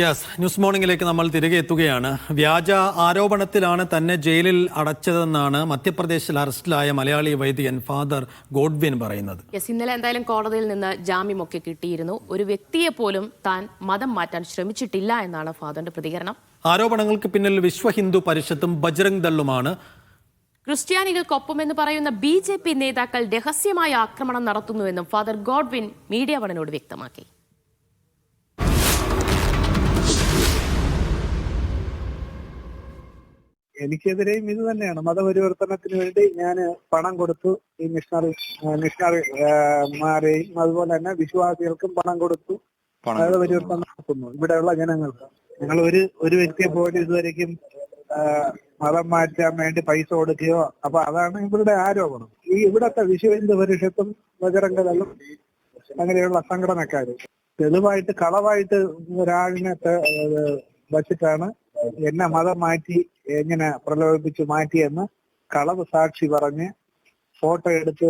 Yes news മോർണിംഗിലേക്ക് നമ്മൾ തിരികെ എത്തുകയാണ്. വ്യാജ ആരോപണത്തിലാണ് തന്നെ ജയിലിൽ അടച്ചതെന്നാണ് മധ്യപ്രദേശിൽ അറസ്റ്റിലായ മലയാളി വൈദികൻ ഫാദർ ഗോഡ്വിൻ പറയുന്നത്. യെസ് ഇന്നലെ എന്തായാലും കോടതിയിൽ നിന്ന് ജാമ്യമൊക്കെ കിട്ടിയിരുന്നു. ഒരു വ്യക്തിയെ പോലും താൻ മതം മാറ്റാൻ ശ്രമിച്ചിട്ടില്ല എന്നാണ് ഫാദറിന്റെ പ്രതികരണം. ആരോപണങ്ങൾക്ക് പിന്നിൽ വിശ്വ ഹിന്ദു പരിഷത്തും ബജ്രംഗ് ദളുമാണ്. ക്രിസ്ത്യാനികൾക്കൊപ്പമെന്ന് പറയുന്ന ബി ജെ പി നേതാക്കൾ രഹസ്യമായ ആക്രമണം നടത്തുന്നുവെന്നും ഫാദർ ഗോഡ്വിൻ മീഡിയ വണിനോട് വ്യക്തമാക്കി. എനിക്കെതിരെയും ഇത് തന്നെയാണ്. മതപരിവർത്തനത്തിന് വേണ്ടി ഞാൻ പണം കൊടുത്തു ഈ മിഷണറി മിഷണറി മാരെയും അതുപോലെ തന്നെ വിശ്വാസികൾക്കും പണം കൊടുത്തു. മതപരിവർത്തനം നടത്തുന്നു ഇവിടെയുള്ള ജനങ്ങൾക്ക്. ഞങ്ങൾ ഒരു ഒരു വ്യക്തിയെ പോയിട്ട് ഇതുവരേക്കും മതം മാറ്റാൻ വേണ്ടി പൈസ കൊടുക്കുകയോ അപ്പൊ അതാണ് ഇവരുടെ ആരോപണം. ഈ ഇവിടത്തെ വിശ്വഹിന്ദു പരിഷത്തും വജരംഗതലും അങ്ങനെയുള്ള സംഘടനക്കാര്. തെളിവായിട്ട് കളവായിട്ട് ഒരാളിനെ വച്ചിട്ടാണ് എന്നെ മതം മാറ്റി എങ്ങനെ പ്രലോഭിപ്പിച്ച് മാറ്റിയെന്ന് കളവ് സാക്ഷി പറഞ്ഞ് ഫോട്ടോ എടുത്ത്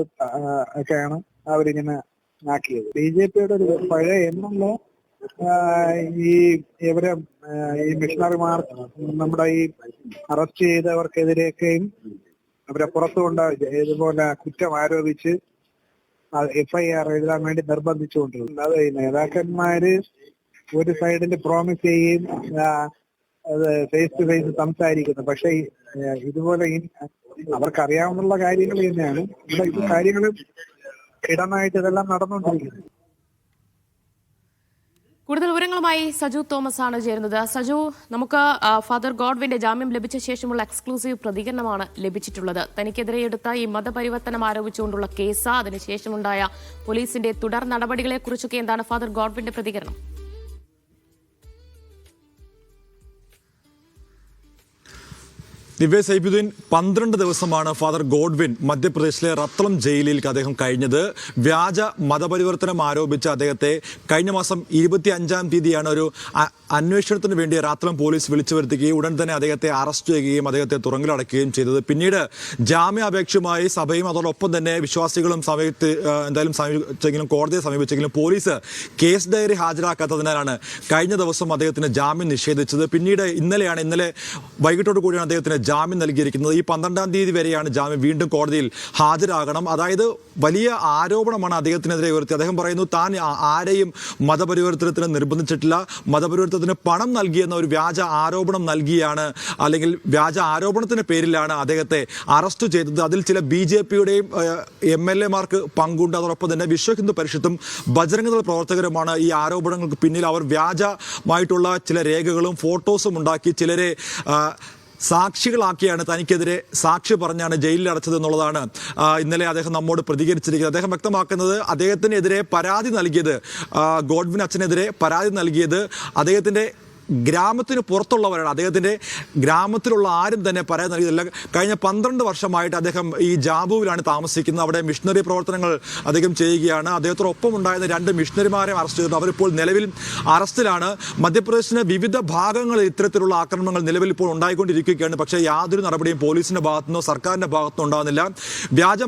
ഒക്കെയാണ് അവരിങ്ങനെ ആക്കിയത്. ബി ജെ പിയുടെ ഒരു പഴയ എന്നുള്ള ഈ ഇവരെ ഈ മിഷണറിമാർ നമ്മുടെ ഈ അറസ്റ്റ് ചെയ്തവർക്കെതിരെയൊക്കെയും അവരെ പുറത്തു കൊണ്ട് ഇതുപോലെ കുറ്റം ആരോപിച്ച് എഫ്ഐആർ എഴുതാൻ വേണ്ടി നിർബന്ധിച്ചുകൊണ്ടിരുന്നു. അത് നേതാക്കന്മാര് ഒരു സൈഡിൽ പ്രോമിസ് ചെയ്യുകയും ഫേസ് ടു ഫേസ് സംസാരിക്കുന്നത് പക്ഷേ ഇതുപോലെ ഈ അവർക്കറിയാവുന്ന കാര്യങ്ങൾ തന്നെയാണ്. ഇവിടെ ഈ കാര്യങ്ങൾ ഇടനായിട്ട് ഇതെല്ലാം നടന്നുകൊണ്ടിരിക്കുന്നത് കൂടുതൽ വിവരങ്ങളുമായി സജു തോമസ് ആണ് ചേരുന്നത്. സജു നമുക്ക് ഫാദർ ഗോഡ്വിന്റെ ജാമ്യം ലഭിച്ച ശേഷമുള്ള എക്സ്ക്ലൂസീവ് പ്രതികരണമാണ് ലഭിച്ചിട്ടുള്ളത്. തനിക്കെതിരെ എടുത്ത ഈ മതപരിവർത്തനം ആരോപിച്ചുകൊണ്ടുള്ള കേസ്. അതിനുശേഷമുണ്ടായ പോലീസിന്റെ തുടർ നടപടികളെക്കുറിച്ചൊക്കെ എന്താണ് ഫാദർ ഗോഡ്വിന്റെ പ്രതികരണം? ദിവ്യ സൈബുദ്ദീൻ പന്ത്രണ്ട് ദിവസമാണ് ഫാദർ ഗോഡ്വിൻ മധ്യപ്രദേശിലെ റത്ലം ജയിലിൽ അദ്ദേഹം കഴിഞ്ഞത്. വ്യാജ മതപരിവർത്തനം ആരോപിച്ച അദ്ദേഹത്തെ കഴിഞ്ഞ മാസം ഇരുപത്തി അഞ്ചാം തീയതിയാണ് ഒരു അന്വേഷണത്തിന് വേണ്ടി റാത്ലം പോലീസ് വിളിച്ചു വരുത്തുകയും ഉടൻ തന്നെ അദ്ദേഹത്തെ അറസ്റ്റ് ചെയ്യുകയും അദ്ദേഹത്തെ തുറങ്കിലടക്കുകയും ചെയ്തത്. പിന്നീട് ജാമ്യാപേക്ഷയുമായി സഭയും അതോടൊപ്പം തന്നെ വിശ്വാസികളും സമയത്ത് എന്തായാലും സമീപിച്ചെങ്കിലും കോടതിയെ സമീപിച്ചെങ്കിലും പോലീസ് കേസ് ഡയറി ഹാജരാക്കാത്തതിനാലാണ് കഴിഞ്ഞ ദിവസം അദ്ദേഹത്തിന് ജാമ്യം നിഷേധിച്ചത്. പിന്നീട് ഇന്നലെയാണ് ഇന്നലെ വൈകിട്ടോട് കൂടിയാണ് അദ്ദേഹത്തിന് ജാമ്യം നൽകിയിരിക്കുന്നത്. ഈ പന്ത്രണ്ടാം തീയതി വരെയാണ് ജാമ്യം വീണ്ടും കോടതിയിൽ ഹാജരാകണം. അതായത് വലിയ ആരോപണമാണ് അദ്ദേഹത്തിനെതിരെ ഉയർത്തി അദ്ദേഹം പറയുന്നു താൻ ആരെയും മതപരിവർത്തനത്തിന് നിർബന്ധിച്ചിട്ടില്ല. മതപരിവർത്തനത്തിന് പണം നൽകിയെന്ന ഒരു വ്യാജ ആരോപണം നൽകിയാണ് അല്ലെങ്കിൽ വ്യാജ ആരോപണത്തിന്റെ പേരിലാണ് അദ്ദേഹത്തെ അറസ്റ്റ് ചെയ്തത്. അതിൽ ചില ബി ജെ പിയുടെയും എം എൽ എമാർക്ക് പങ്കുണ്ട്. അതോടൊപ്പം തന്നെ വിശ്വ ഹിന്ദു പരിഷത്തും ബജരംഗദൾ പ്രവർത്തകരുമാണ് ഈ ആരോപണങ്ങൾക്ക് പിന്നിൽ. അവർ വ്യാജമായിട്ടുള്ള ചില രേഖകളും ഫോട്ടോസും ഉണ്ടാക്കി ചിലരെ സാക്ഷികളാക്കിയാണ് തനിക്കെതിരെ സാക്ഷി പറഞ്ഞാണ് ജയിലിൽ അടച്ചത് എന്നുള്ളതാണ് ഇന്നലെ അദ്ദേഹം നമ്മോട് പ്രതികരിച്ചിരിക്കുന്നത്. അദ്ദേഹം വ്യക്തമാക്കുന്നത് അദ്ദേഹത്തിനെതിരെ പരാതി നൽകിയത് ഗോഡ്വിൻ അച്ഛനെതിരെ പരാതി നൽകിയത് അദ്ദേഹത്തിന്റെ ഗ്രാമത്തിന് പുറത്തുള്ളവരാണ്. അദ്ദേഹത്തിന്റെ ഗ്രാമത്തിലുള്ള ആരും തന്നെ പറയാൻ നൽകിയതല്ല കഴിഞ്ഞ പന്ത്രണ്ട് വർഷമായിട്ട് അദ്ദേഹം ഈ ജാബുവിലാണ് താമസിക്കുന്നത്. അവിടെ മിഷണറി പ്രവർത്തനങ്ങൾ അദ്ദേഹം ചെയ്യുകയാണ്. അദ്ദേഹത്തോടൊപ്പം ഉണ്ടായിരുന്ന രണ്ട് മിഷണറിമാരെ അറസ്റ്റ് ചെയ്തു അവരിപ്പോൾ നിലവിൽ അറസ്റ്റിലാണ്. മധ്യപ്രദേശിന് വിവിധ ഭാഗങ്ങളിൽ ഇത്തരത്തിലുള്ള ആക്രമണങ്ങൾ നിലവിൽ ഇപ്പോൾ ഉണ്ടായിക്കൊണ്ടിരിക്കുകയാണ്. പക്ഷേ യാതൊരു നടപടിയും പോലീസിന്റെ ഭാഗത്തുനിന്നോ സർക്കാരിന്റെ ഭാഗത്തുനിന്നോ ഉണ്ടാകുന്നില്ല. വ്യാജ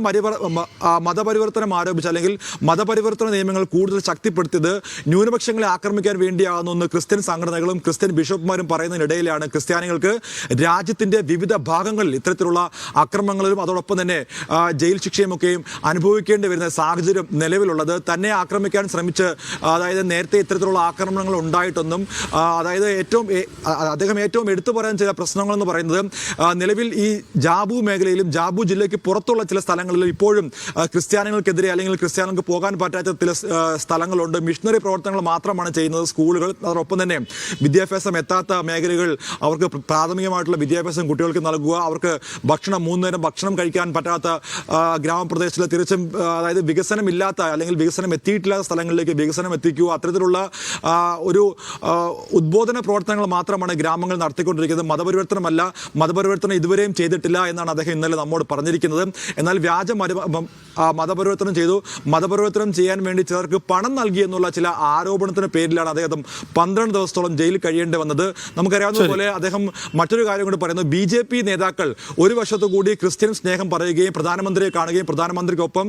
മതപരിവർത്തനം ആരോപിച്ച് അല്ലെങ്കിൽ മതപരിവർത്തന നിയമങ്ങൾ കൂടുതൽ ശക്തിപ്പെടുത്തിയത് ന്യൂനപക്ഷങ്ങളെ ആക്രമിക്കാൻ വേണ്ടിയാകുന്നു ക്രിസ്ത്യൻ സംഘടനകളും ക്രിസ്ത്യൻ ബിഷപ്പുമാരും പറയുന്നതിനിടയിലാണ് ക്രിസ്ത്യാനികൾക്ക് രാജ്യത്തിന്റെ വിവിധ ഭാഗങ്ങളിൽ ഇത്തരത്തിലുള്ള അക്രമങ്ങളിലും അതോടൊപ്പം തന്നെ ജയിൽ ശിക്ഷയുമൊക്കെയും അനുഭവിക്കേണ്ടി വരുന്ന സാഹചര്യം നിലവിലുള്ളത്. തന്നെ ആക്രമിക്കാൻ ശ്രമിച്ച് അതായത് നേരത്തെ ഇത്തരത്തിലുള്ള ആക്രമണങ്ങൾ ഉണ്ടായിട്ടൊന്നും അതായത് ഏറ്റവും അദ്ദേഹം ഏറ്റവും എടുത്തു പറയാൻ ചില പ്രശ്നങ്ങളെന്ന് പറയുന്നത് നിലവിൽ ഈ ജാബു മേഖലയിലും ജാബു ജില്ലയ്ക്ക് പുറത്തുള്ള ചില സ്ഥലങ്ങളിലും ഇപ്പോഴും ക്രിസ്ത്യാനികൾക്കെതിരെ അല്ലെങ്കിൽ ക്രിസ്ത്യാനികൾക്ക് പോകാൻ പറ്റാത്ത ചില സ്ഥലങ്ങളുണ്ട്. മിഷണറി പ്രവർത്തനങ്ങൾ മാത്രമാണ് ചെയ്യുന്നത് സ്കൂളുകൾ അതോടൊപ്പം തന്നെ വിദ്യാഭ്യാസം എത്താത്ത മേഖലകൾ അവർക്ക് പ്രാഥമികമായിട്ടുള്ള വിദ്യാഭ്യാസം കുട്ടികൾക്ക് നൽകുക അവർക്ക് ഭക്ഷണം മൂന്ന് നേരം ഭക്ഷണം കഴിക്കാൻ പറ്റാത്ത ഗ്രാമപ്രദേശത്തിലെ തിരിച്ചും അതായത് വികസനമില്ലാത്ത അല്ലെങ്കിൽ വികസനം എത്തിയിട്ടില്ലാത്ത സ്ഥലങ്ങളിലേക്ക് വികസനം എത്തിക്കുക അത്തരത്തിലുള്ള ഒരു ഉദ്ബോധന പ്രവർത്തനങ്ങൾ മാത്രമാണ് ഗ്രാമങ്ങൾ നടത്തിക്കൊണ്ടിരിക്കുന്നത്. മതപരിവർത്തനമല്ല മതപരിവർത്തനം ഇതുവരെയും ചെയ്തിട്ടില്ല എന്നാണ് അദ്ദേഹം ഇന്നലെ നമ്മോട് പറഞ്ഞിരിക്കുന്നത്. എന്നാൽ വ്യാജ മതപരിവർത്തനം ചെയ്തു. മതപരിവർത്തനം ചെയ്യാൻ വേണ്ടി ചിലർക്ക് പണം നൽകി എന്നുള്ള ചില ആരോപണത്തിന് പേരിലാണ് അദ്ദേഹം പന്ത്രണ്ട് ദിവസത്തോളം ജയിലിൽ കഴിയേണ്ടി വന്നത്. നമുക്കറിയാവുന്ന പോലെ അദ്ദേഹം മറ്റൊരു കാര്യം കൂടി പറയുന്നു. ബി ജെ പി നേതാക്കൾ ഒരു വശത്തു കൂടി ക്രിസ്ത്യൻ സ്നേഹം പറയുകയും പ്രധാനമന്ത്രിയെ കാണുകയും പ്രധാനമന്ത്രിക്കൊപ്പം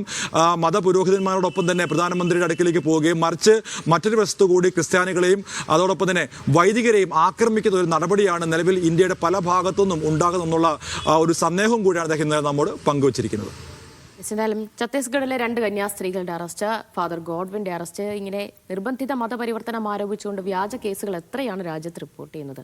മതപുരോഹിതന്മാരോടൊപ്പം തന്നെ പ്രധാനമന്ത്രിയുടെ അടുക്കിലേക്ക് പോവുകയും മറിച്ച് മറ്റൊരു വശത്തു കൂടി ക്രിസ്ത്യാനികളെയും അതോടൊപ്പം തന്നെ വൈദികരെയും ആക്രമിക്കുന്ന ഒരു നടപടിയാണ് നിലവിൽ ഇന്ത്യയുടെ പല ഭാഗത്തുനിന്നും ഉണ്ടാകുന്നെന്നുള്ള ആ, ഒരു സന്ദേഹം കൂടിയാണ് അദ്ദേഹം നമ്മോട് പങ്കുവച്ചിരിക്കുന്നത്. എന്തായാലും ഛത്തീസ്ഗഡിലെ രണ്ട് കന്യാസ്ത്രീകളുടെ അറസ്റ്റ് ഫാദർ ഗോഡ്വിന്റെ അറസ്റ്റ് ഇങ്ങനെ നിർബന്ധിത മതപരിവർത്തനം ആരോപിച്ചുകൊണ്ട് വ്യാജ കേസുകൾ എത്രയാണ് രാജ്യത്ത് റിപ്പോർട്ട് ചെയ്യുന്നത്?